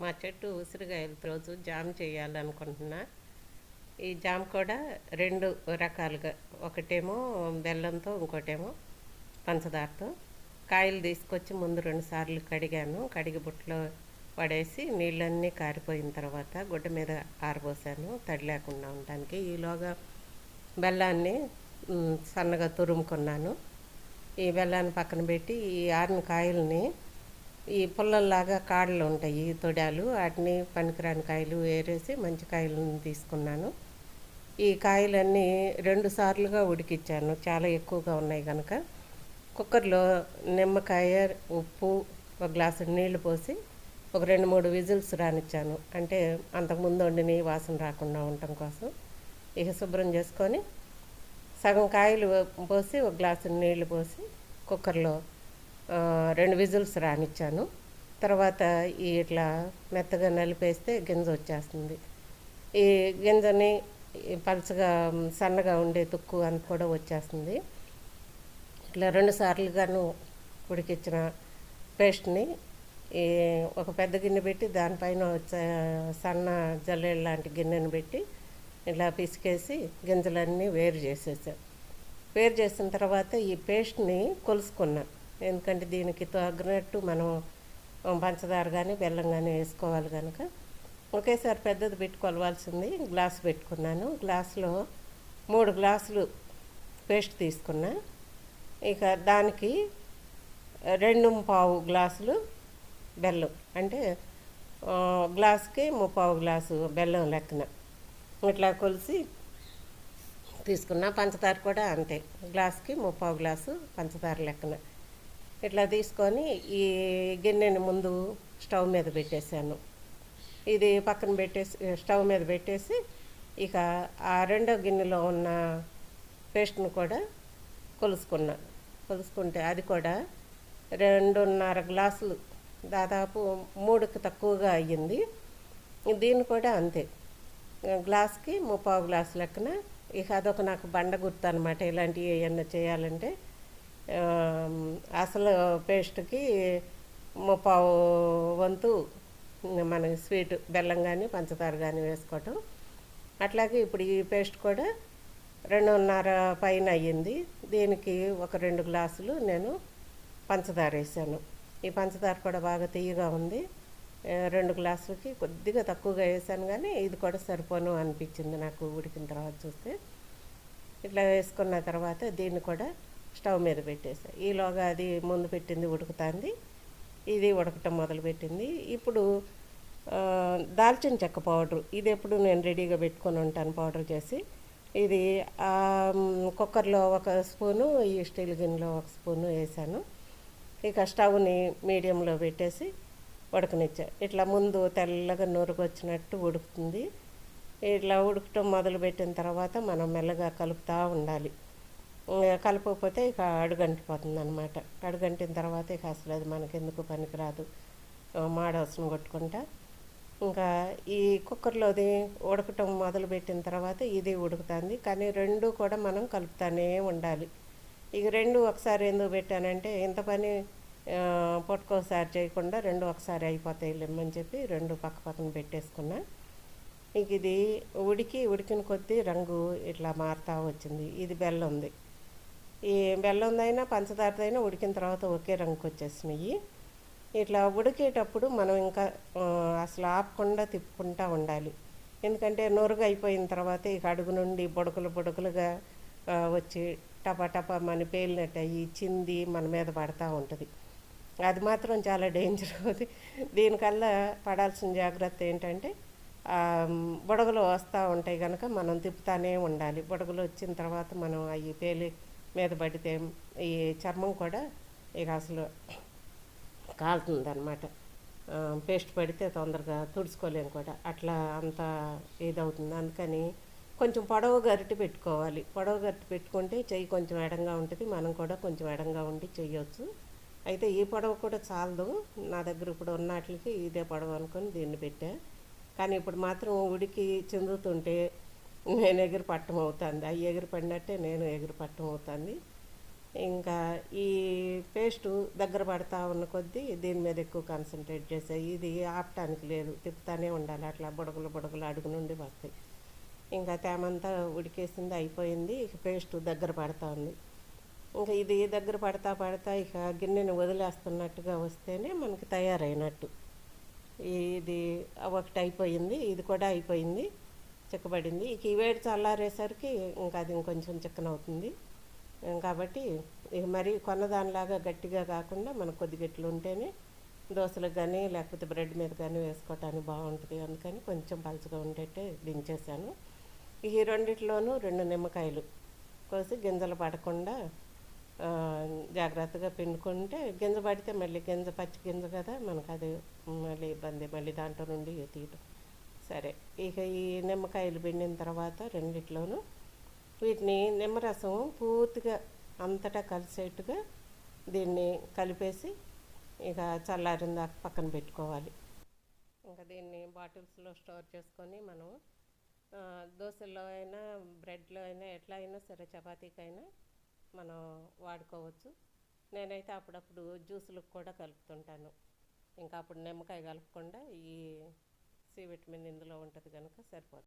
మా చెట్టు ఉసిరికాయల రోజు జామ్ చేయాలనుకుంటున్నా. ఈ జామ్ కూడా రెండు రకాలుగా ఒకటేమో బెల్లంతో ఇంకోటేమో పంచదారతో. కాయలు తీసుకొచ్చి ముందు రెండు సార్లు కడిగాను. కడిగి బుట్టలో పడేసి నీళ్ళన్నీ కారిపోయిన తర్వాత గుడ్డ మీద ఆరబోసాను. తడి లేకుండా ఉండడానికి ఈలోగా బెల్లాన్ని సన్నగా తురుముకున్నాను. ఈ బెల్లాన్ని పక్కన పెట్టి ఈ ఆరిన కాయల్ని ఈ పుల్లల్లాగా కాడలు ఉంటాయి తొడాలు. వాటిని పనికిరాని కాయలు ఏరేసి మంచి కాయలను తీసుకున్నాను. ఈ కాయలన్నీ రెండు సార్లుగా ఉడికిచ్చాను. చాలా ఎక్కువగా ఉన్నాయి కనుక కుక్కర్లో నిమ్మకాయ ఉప్పు ఒక గ్లాసు నీళ్ళు పోసి ఒక రెండు మూడు విజిల్స్ రానిచ్చాను. అంటే అంతకుముందు వండిని వాసన రాకుండా ఉండటం కోసం. ఇక శుభ్రం చేసుకొని సగం కాయలు పోసి ఒక గ్లాసు నీళ్ళు పోసి కుక్కర్లో రెండు విజిల్స్ రానిచ్చాను. తర్వాత ఈ ఇట్లా మెత్తగా నలిపేస్తే గింజ వచ్చేస్తుంది. ఈ గింజని పలుచగా సన్నగా ఉండే తుక్కు అంత కూడా వచ్చేస్తుంది. ఇట్లా రెండు సార్లుగాను ఉడికించిన పేస్ట్ని ఈ ఒక పెద్ద గిన్నె పెట్టి దానిపైన వచ్చే సన్న జల్లెడ లాంటి గిన్నెను పెట్టి ఇలా పిసికేసి గింజలన్నీ వేరు చేసేసాను వేరు చేసిన తర్వాత ఈ పేస్ట్ని కొలుసుకున్నాను ఎందుకంటే దీనికి తగినట్టు మనం పంచదార కానీ బెల్లం కానీ వేసుకోవాలి కనుక ఒకేసారి పెద్దది పెట్టి కొలవాల్సింది గ్లాస్ పెట్టుకున్నాను. గ్లాసులో మూడు గ్లాసులు పేస్ట్ తీసుకున్నా. ఇక దానికి రెండు పావు గ్లాసులు బెల్లం. అంటే గ్లాస్కి ముప్పావు గ్లాసు బెల్లం లెక్కన. ఇట్లా కొలిసి తీసుకున్నా. పంచదార కూడా అంతే. గ్లాస్కి ముప్పావు గ్లాసు పంచదార లెక్కన. ఇట్లా తీసుకొని ఈ గిన్నెని ముందు స్టవ్ మీద పెట్టేశాను. ఇది పక్కన పెట్టేసి స్టవ్ మీద పెట్టేసి ఇక ఆ రెండో గిన్నెలో ఉన్న పేస్ట్ను కూడా కొలుసుకున్నా. కొలుసుకుంటే అది కూడా రెండున్నర గ్లాసులు దాదాపు మూడుకి తక్కువగా అయ్యింది. దీన్ని కూడా అంతే. గ్లాస్కి ముప్పావు గ్లాసు లెక్కన ఇక అదొక నాకు బండ గుర్తు అనమాట ఇలాంటివి ఏమన్నా చేయాలంటే. అసలు పేస్ట్కి ముప్పావు వంతు మన స్వీట్ బెల్లం కానీ పంచదార కానీ వేసుకోవటం. అట్లాగే ఇప్పుడు ఈ పేస్ట్ కూడా రెండున్నర పైన అయ్యింది. దీనికి ఒక రెండు గ్లాసులు నేను పంచదార వేసాను. ఈ పంచదార కూడా బాగా తీయగా ఉంది. రెండు గ్లాసులకి కొద్దిగా తక్కువగా వేసాను కానీ ఇది కూడా సరిపోను అనిపించింది నాకు ఉడికిన తర్వాత చూస్తే. ఇట్లా వేసుకున్న తర్వాత దీన్ని కూడా స్టవ్ మీద పెట్టేసా. ఈలోగా అది ముందు పెట్టింది ఉడుకుతుంది. ఇది ఉడకటం మొదలుపెట్టింది. ఇప్పుడు దాల్చిన చెక్క పౌడర్. ఇది ఎప్పుడు నేను రెడీగా పెట్టుకొని ఉంటాను పౌడర్ చేసి. ఇది కుక్కర్లో ఒక స్పూను ఈ స్టీల్ గిన్నెలో ఒక స్పూను వేసాను. ఇక స్టవ్ని మీడియంలో పెట్టేసి ఉడకనిచ్చా. ఇట్లా ముందు తెల్లగా నూరుకొచ్చినట్టు ఉడుకుతుంది. ఇట్లా ఉడకటం మొదలుపెట్టిన తర్వాత మనం మెల్లగా కలుపుతూ ఉండాలి. కలపకపోతే ఇక అడుగంటిపోతుంది అనమాట అడుగంటిన తర్వాత ఇక అసలు అది మనకెందుకు పనికిరాదు. ఆ, కొట్టుకుంటా. ఇంకా ఈ కుక్కర్లోది ఉడకటం మొదలుపెట్టిన తర్వాత ఇది ఉడుకుతుంది. కానీ రెండు కూడా మనం కలుపుతానే ఉండాలి. ఇక రెండు ఒకసారి ఎందుకు పెట్టానంటే ఇంత పని పొట్టుకోసారి పుట్టుకోసారి చేయకుండా రెండు ఒకసారి అయిపోతాయి లేమని చెప్పి రెండు పక్క పక్కన పెట్టేసుకున్నా. ఇంక ఇది ఉడికి ఉడికిన కొద్దీ రంగు ఇట్లా మారుతూ వచ్చింది. ఇది బెల్లం ఉంది ఈ బెల్లందైనా పంచదారదైనా ఉడికిన తర్వాత ఒకే రంగుకి వచ్చేసినాయి ఇట్లా ఉడికేటప్పుడు మనం ఇంకా అసలు ఆపకుండా తిప్పుకుంటూ ఉండాలి. ఎందుకంటే నొరుగు అయిపోయిన తర్వాత ఇక అడుగు నుండి బుడకలు బుడకలుగా వచ్చి టపా టపా మన పేలినట్టు అయ్యి చింది మన మీద పడతా ఉంటుంది. అది మాత్రం చాలా డేంజర్ అవుతుంది దీనికల్లా పడాల్సిన జాగ్రత్త ఏంటంటే బుడగలు వస్తూ ఉంటాయి కనుక మనం తిప్పుతానే ఉండాలి. బుడగలు వచ్చిన తర్వాత మనం అవి పేలి మీద పడితే ఈ చర్మం కూడా ఇక అసలు కాలుతుంది అనమాట పేస్ట్ పడితే తొందరగా తుడుచుకోలేము కూడా. అట్లా అంత ఇదవుతుంది. అందుకని కొంచెం పొడవ గరిటి పెట్టుకోవాలి. పొడవ గరిటె పెట్టుకుంటే చెయ్యి కొంచెం ఎడంగా ఉంటుంది. మనం కూడా కొంచెం ఎడంగా ఉండి చెయ్యొచ్చు. అయితే ఈ పొడవు కూడా చాలదు. నా దగ్గర ఇప్పుడు ఉన్నట్లకి ఇదే పొడవు అనుకొని దీన్ని పెట్టా. కానీ ఇప్పుడు మాత్రం ఉడికి చెందుతుంటే నేను ఎగిరి పట్టం అవుతుంది. అవి ఎగిరి పడినట్టే నేను ఎగిరి పట్టం అవుతుంది. ఇంకా ఈ పేస్టు దగ్గర పడతా ఉన్న కొద్దీ దీని మీద ఎక్కువ కాన్సన్ట్రేట్ చేసాయి. ఇది ఆపటానికి లేదు. తిప్పుతానే ఉండాలి. అట్లా బుడగలు బుడగలు అడుగు నుండి వస్తాయి. ఇంకా తేమంతా ఉడికేసింది అయిపోయింది. ఇక పేస్ట్ దగ్గర పడతా ఉంది. ఇంకా ఇది దగ్గర పడతా పడతా ఇక గిన్నెని వదిలేస్తున్నట్టుగా వస్తేనే మనకి తయారైనట్టు. ఇది ఒకటి అయిపోయింది. ఇది కూడా అయిపోయింది. చిక్కబడింది. ఇక ఈ వేడి చల్లారేసరికి ఇంకా అది ఇంకొంచెం చిక్కన అవుతుంది కాబట్టి ఇక మరి కొన్నదానిలాగా గట్టిగా కాకుండా మనకు కొద్ది గట్లు ఉంటేనే దోశలకు కానీ లేకపోతే బ్రెడ్ మీద కానీ వేసుకోవటానికి బాగుంటుంది. అందుకని కొంచెం పలుచగా ఉండేట్టే దించేసాను. ఈ రెండిట్లోనూ రెండు నిమ్మకాయలు కోసి గింజలు పడకుండా జాగ్రత్తగా పిండుకుంటే గింజ పడితే మళ్ళీ గింజ పచ్చి గింజ కదా మనకు అది మళ్ళీ ఇబ్బంది. మళ్ళీ దాంట్లో నుండి తీయటం. సరే. ఇక ఈ నిమ్మకాయలు పిండిన తర్వాత రెండిట్లోనూ వీటిని నిమ్మరసం పూర్తిగా అంతటా కలిసేట్టుగా దీన్ని కలిపేసి ఇక చల్లారిన దాకా పక్కన పెట్టుకోవాలి. ఇంకా దీన్ని బాటిల్స్లో స్టోర్ చేసుకొని మనం దోశలో దోశల్లో అయినా బ్రెడ్లో అయినా ఎట్లా అయినా సరే చపాతీకైనా మనం వాడుకోవచ్చు. నేనైతే అప్పుడప్పుడు జ్యూసులకు కూడా కలుపుతుంటాను. ఇంకా అప్పుడు నిమ్మకాయ కలపకుండా ఈ సి విటమిన్ ఇందులో ఉంటుంది కనుక సరిపోతుంది.